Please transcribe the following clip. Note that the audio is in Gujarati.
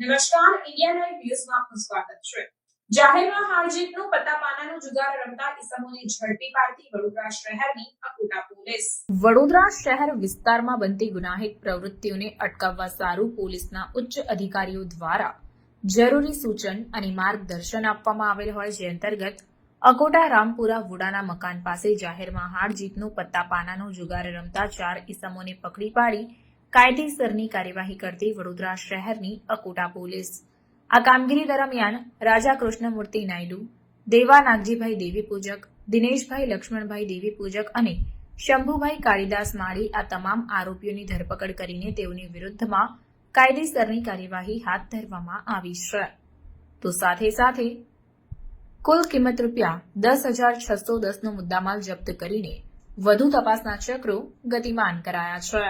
નમસ્કાર ઇન્ડિયા લાઈવ ન્યૂઝમાં આપનું સ્વાગત છે. જાહેરમાં હારજીતનો પત્તાપાનાનો જુગાર રમતા ઇસમોને ઝડપી પાડતી વડોદરા શહેરની અકોટા પોલીસ. વડોદરા શહેર વિસ્તારમાં બનતી ગુનાહિત પ્રવૃત્તિઓને અટકાવવા સારું પોલીસના ઉચ્ચ અધિકારીઓ દ્વારા જરૂરી સૂચન અને માર્ગદર્શન આપવામાં આવેલ હોય જે અંતર્ગત અકોટા, રામપુરા, વુડાના મકાન પાસે જાહેરમાં હાર જીતનો પત્તાપાનાનો જુગાર રમતા ચાર ઇસમોને પકડી પાડી કાયદેસરની કાર્યવાહી કરતી વડોદરા શહેરની અકોટા પોલીસ. આ કામગીરી દરમિયાન રાજા કૃષ્ણમૂર્તિ નાયડુ, દેવા નાગજીભાઈ દેવી પૂજક, દિનેશભાઈ લક્ષ્મણભાઈ દેવી પૂજક અને શંભુભાઈ કાળીદાસ માળી આ તમામ આરોપીઓની ધરપકડ કરીને તેઓની વિરુદ્ધમાં કાયદેસરની કાર્યવાહી હાથ ધરવામાં આવી છે. તો સાથે સાથે કુલ કિંમત રૂપિયા દસ હજાર છસો દસનો મુદ્દામાલ જપ્ત કરીને વધુ તપાસના ચક્રો ગતિમાન કરાયા છે.